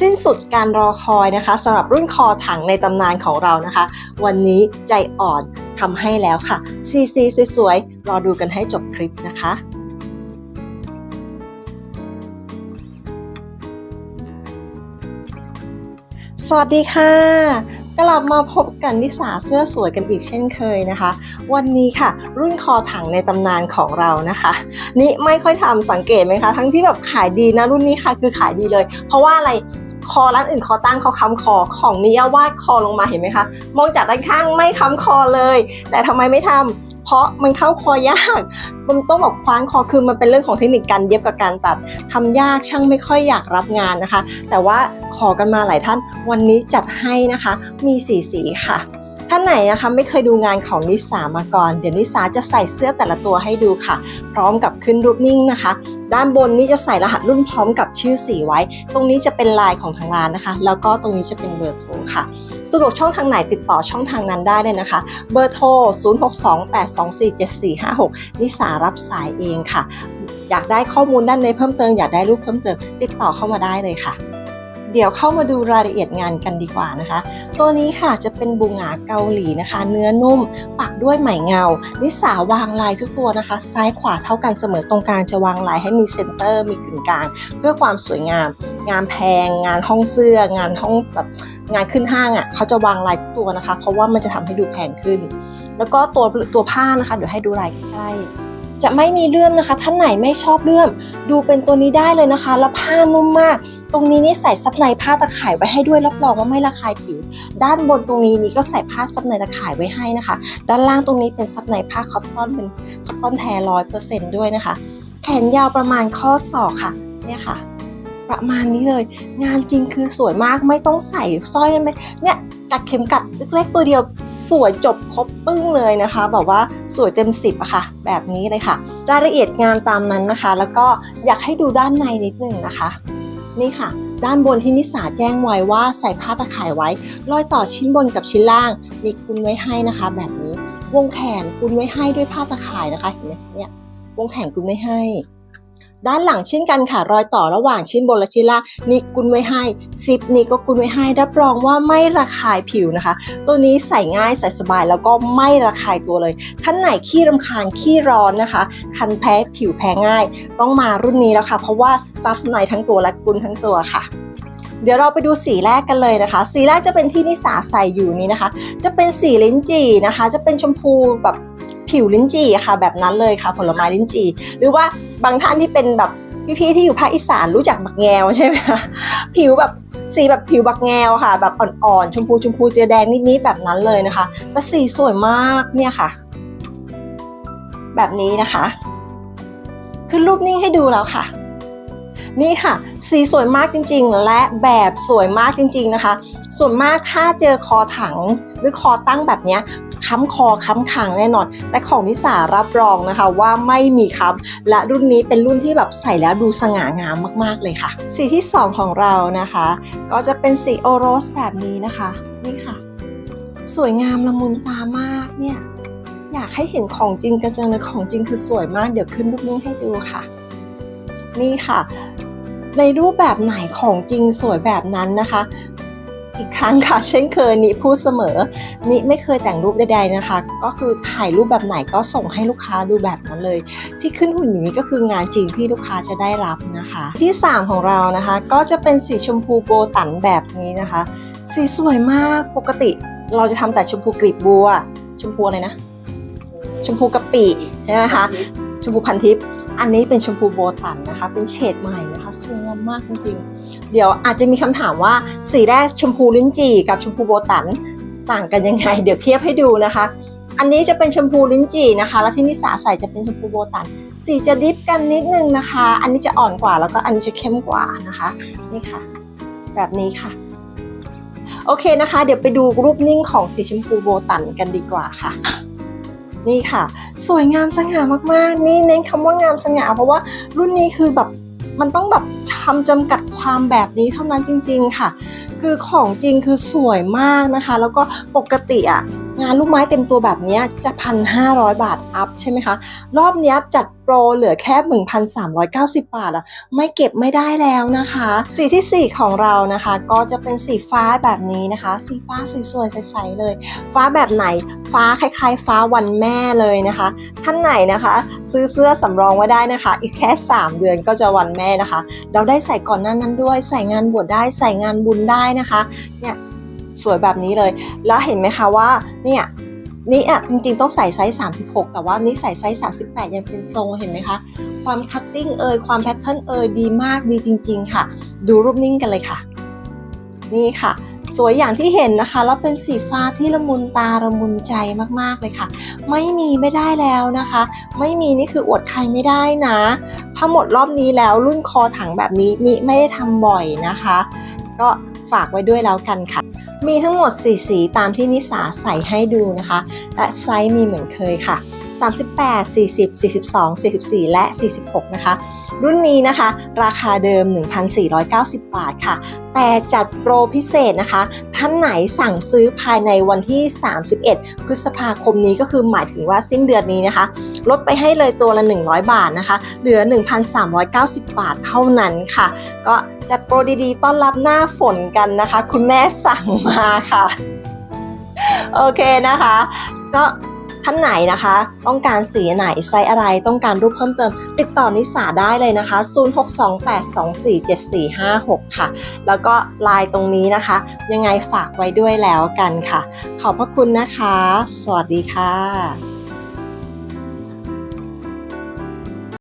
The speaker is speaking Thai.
สิ้นสุดการรอคอยนะคะสำหรับรุ่นคอถังในตำนานของเรานะคะ วันนี้ใจอ่อนทำให้แล้วค่ะ ซีซีสวยๆ รอดูกันให้จบคลิปนะคะสวัสดีค่ะ กลับมาพบกันนิสาเสื้อสวยกันอีกเช่นเคยนะคะ วันนี้ค่ะ รุ่นคอถังในตำนานของเรานะคะ นี่ไม่ค่อยทำสังเกตไหมคะ ทั้งที่แบบขายดีนะรุ่นนี้ค่ะคือขายดีเลย เพราะว่าอะไรคอร้านอื่นคอตั้งเขาค้ำคอของนี้วาดคอลงมาเห็นไหมคะ มองจากด้านข้างไม่ค้ำคอเลย แต่ทำไมไม่ทำ ราะมันเข้าคอยาก มันต้องบอกคว้านคอคือมันเป็นเรื่องของเทคนิคการเย็บกับการตัดทำยากช่างไม่ค่อยอยากรับงานนะคะ แต่ว่าขอกันมาหลายท่าน วันนี้จัดให้นะคะ มีสีสีค่ะท่านไหนนะคะไม่เคยดูงานของนิสามาก่อน เดี๋ยวนิสาจะใส่เสื้อแต่ละตัวให้ดูค่ะ พร้อมกับขึ้นรูปนิ่งนะคะ ด้านบนนี้จะใส่รหัสรุ่นพร้อมกับชื่อสีไว้ ตรงนี้จะเป็นลายของทางร้านนะคะ แล้วก็ตรงนี้จะเป็นเบอร์โทรค่ะ สะดวกช่องทางไหนติดต่อช่องทางนั้นได้เลยนะคะ เบอร์โทร 0628247456 นิสารับสายเองค่ะ อยากได้ข้อมูลด้านในเพิ่มเติมอยากได้รูปเพิ่มเติม ติดต่อเข้ามาได้เลยค่ะ เดี๋ยวเข้ามาดูรายละเอียดงานกันดีกว่านะคะ ตัวนี้ค่ะจะเป็นบูงาเกาหลีนะคะ เนื้อนุ่ม ปักด้วยไหมเงา นิสาวางลายทุกตัวนะคะ ซ้ายขวาเท่ากันเสมอตรงกลางจะวางลายให้มีเซนเตอร์ มีกึ่งกลาง เพื่อความสวยงาม งานแพง งานห้องเสื้อ งานห้องแบบงานขึ้นห้างอะเขาจะวางลายทุกตัวนะคะ เพราะว่ามันจะทำให้ดูแพงขึ้น แล้วก็ตัวตัวผ้านะคะเดี๋ยวให้ดูลายใกล้จะไม่มีเลื่อมนะคะ ท่านไหนไม่ชอบเลื่อม ดูเป็นตัวนี้ได้เลยนะคะ แล้วผ้านุ่มมาก ตรงนี้นี่ใส่ซับในผ้าตะข่ายไว้ให้ด้วยรับรองว่าไม่ระคายผิว ด้านบนตรงนี้นี่ก็ใส่ผ้าซับในตะข่ายไว้ให้นะคะ ด้านล่างตรงนี้เป็นซับในผ้าคอตตอนเป็นคอตตอนแท้ร้อยเปอร์เซ็นต์ด้วยนะคะ แขนยาวประมาณข้อศอกค่ะเนี่ยค่ะ ประมาณนี้เลย งานจริงคือสวยมากไม่ต้องใส่สร้อยเลยไหมเนี่ยกัดเข็มกัดเล็กๆตัวเดียวสวยจบครบปึ้งเลยนะคะแบบว่าสวยเต็มสิบอะค่ะ แบบนี้เลยค่ะ รายละเอียดงานตามนั้นนะคะ แล้วก็อยากให้ดูด้านในนิดนึงนะคะ นี่ค่ะ ด้านบนที่นิสาแจ้งไว้ว่าใส่ผ้าตะข่ายไว้ รอยต่อชิ้นบนกับชิ้นล่างมีคุณไว้ให้นะคะ แบบนี้วงแขนคุณไว้ให้ด้วยผ้าตะข่ายนะคะเห็นไหมเนี่ย วงแขนคุณไว้ให้ ด้านหลังเช่นกันค่ะรอยต่อระหว่างชิ้นบนและชิ้นล่างนี่กุนไว้ให้ซิปนี่ก็กุนไว้ให้รับรองว่าไม่ระคายผิวนะคะ ตัวนี้ใส่ง่ายใส่สบายแล้วก็ไม่ระคายตัวเลยท่านไหนขี้รำคาญขี้ร้อนนะคะ คันแพ้ผิวแพ้ง่าย ต้องมารุ่นนี้แล้วค่ะ เพราะว่าซับในทั้งตัวและกุนทั้งตัวค่ะเดี๋ยวเราไปดูสีแรกกันเลยนะคะ สีแรกจะเป็นที่นิสาใส่อยู่นี้นะคะ จะเป็นสีลิ้นจี่นะคะ จะเป็นชมพูแบบ ผิวลิ้นจี่ค่ะ แบบนั้นเลยค่ะ ผลไม้ลิ้นจี่ หรือว่าบางท่านที่เป็นแบบพี่ๆที่อยู่ภาคอีสานรู้จักบักแงวใช่ไหมคะผิวแบบสีแบบผิวบักแงวค่ะ แบบอ่อนๆชมพูชมพูเจอแดงนิดๆแบบนั้นเลยนะคะแต่สีสวยมากเนี่ยค่ะ แบบนี้นะคะ ขึ้นรูปนิ่งให้ดูแล้วค่ะนี่ค่ะ สีสวยมากจริงๆ และแบบสวยมากจริง ๆนะคะ ส่วนมากถ้าเจอคอถัง หรือคอตั้งแบบนี้ค้ำคอค้ำคางแน่นอน แต่ของนิสารับรองนะคะว่าไม่มีค้ำและรุ่นนี้เป็นรุ่นที่แบบใส่แล้วดูสง่างามมากๆเลยค่ะ สีที่ 2 ของเรานะคะ ก็จะเป็นสีโอโรสแบบนี้นะคะนี่ค่ะ สวยงามละมุนตามากเนี่ยอยากให้เห็นของจริงกันจังเลยของจริงคือสวยมากเดี๋ยวขึ้นรูปนิ่งให้ดูค่ะ นี่ค่ะ ในรูปแบบไหนของจริงสวยแบบนั้นนะคะ อีกครั้งค่ะ เช่นเคยนิพูดเสมอนิไม่เคยแต่งรูปใดๆนะคะ ก็คือถ่ายรูปแบบไหนก็ส่งให้ลูกค้าดูแบบนั้นเลย ที่ขึ้นหุ่นอยู่นี้ก็คืองานจริงที่ลูกค้าจะได้รับนะคะ ที่ 3 ของเรานะคะ ก็จะเป็นสีชมพูโบตันแบบนี้นะคะ สีสวยมากปกติ เราจะทำแต่ชมพูกลีบบัว ชมพูอะไรนะชมพูกะปิใช่ไหมคะ ชมพูพันทิพย์อันนี้เป็นชมพูโบตันนะคะ เป็นเฉดใหม่นะคะสวยงามมากจริงๆ เดี๋ยวอาจจะมีคำถามว่าสีแรกชมพูลิ้นจี่กับชมพูโบตันต่างกันยังไง เดี๋ยวเทียบให้ดูนะคะ อันนี้จะเป็นชมพูลิ้นจี่นะคะ แล้วที่นิสาใส่จะเป็นชมพูโบตัน สีจะดิฟกันนิดนึงนะคะ อันนี้จะอ่อนกว่าแล้วก็อันนี้จะเข้มกว่านะคะนี่ค่ะ แบบนี้ค่ะ โอเคนะคะ เดี๋ยวไปดูรูปนิ่งของสีชมพูโบตันกันดีกว่าค่ะ นี่ค่ะ สวยงามสง่ามากๆ นี่เน้นคำว่างามสง่าเพราะว่ารุ่นนี้คือแบบมันต้องแบบคำจำกัดความแบบนี้เท่านั้นจริง ๆค่ะ คือของจริงคือสวยมากนะคะ แล้วก็ปกติอะงานลูกไม้เต็มตัวแบบนี้จะพันห้าร้อยบาทอัพใช่ไหมคะ รอบนี้จัดโปรเหลือแค่ 1,390 บาทอะไม่เก็บไม่ได้แล้วนะคะ สีที่ 4 ของเรานะคะ ก็จะเป็นสีฟ้าแบบนี้นะคะ สีฟ้าสวยๆใสๆเลย ฟ้าแบบไหนฟ้าคล้ายๆ ฟ้าวันแม่เลยนะคะ ท่านไหนนะคะ ซื้อเสื้อสำรองไว้ได้นะคะ อีกแค่ 3 เดือนก็จะวันแม่นะคะเราได้ใส่ก่อนหน้านั้นด้วย ใส่งานบวชได้ใส่งานบุญได้นะคะเนี่ยสวยแบบนี้เลย แล้วเห็นไหมคะว่าเนี่ยนี่อะจริงๆต้องใส่ไซส์36 แต่ว่านี่ใส่ไซส์38 ยังเป็นทรงเห็นไหมคะ ความคัตติ้งเอยความแพทเทิร์นเอยดีมากดีจริง ๆ ค่ะ ดูรูปนิ่งกันเลยค่ะ นี่ค่ะ สวยอย่างที่เห็นนะคะ แล้วเป็นสีฟ้าที่ละมุนตาละมุนใจมากๆเลยค่ะ ไม่มีไม่ได้แล้วนะคะ ไม่มีนี่คืออวดใครไม่ได้นะพอหมดรอบนี้แล้วรุ่นคอถังแบบนี้นี่ไม่ได้ทำบ่อยนะคะ ก็ฝากไว้ด้วยแล้วกันค่ะ มีทั้งหมด 4 สีตามที่นิสาใส่ให้ดูนะคะ และไซส์มีเหมือนเคยค่ะ 38 40 42 44 และ 46 นะคะ รุ่นนี้นะคะ ราคาเดิม 1,490 บาทค่ะ แต่จัดโปรพิเศษนะคะ ท่านไหนสั่งซื้อภายในวันที่ 31 พฤษภาคมนี้ก็คือหมายถึงว่าสิ้นเดือนนี้นะคะ ลดไปให้เลยตัวละ 100 บาทนะคะ เหลือ 1,390 บาทเท่านั้นค่ะ ก็จัดโปรดีๆ ต้อนรับหน้าฝนกันนะคะ คุณแม่สั่งมาค่ะ โอเคนะคะ ก็ ท่านไหนนะคะ ต้องการสีไหนไซส์อะไรต้องการรูปเพิ่มเติม ติดต่อนิสาได้เลยนะคะ 0628247456 ค่ะ แล้วก็ไลน์ตรงนี้นะคะ ยังไงฝากไว้ด้วยแล้วกันค่ะ ขอบพระคุณนะคะ สวัสดีค่ะ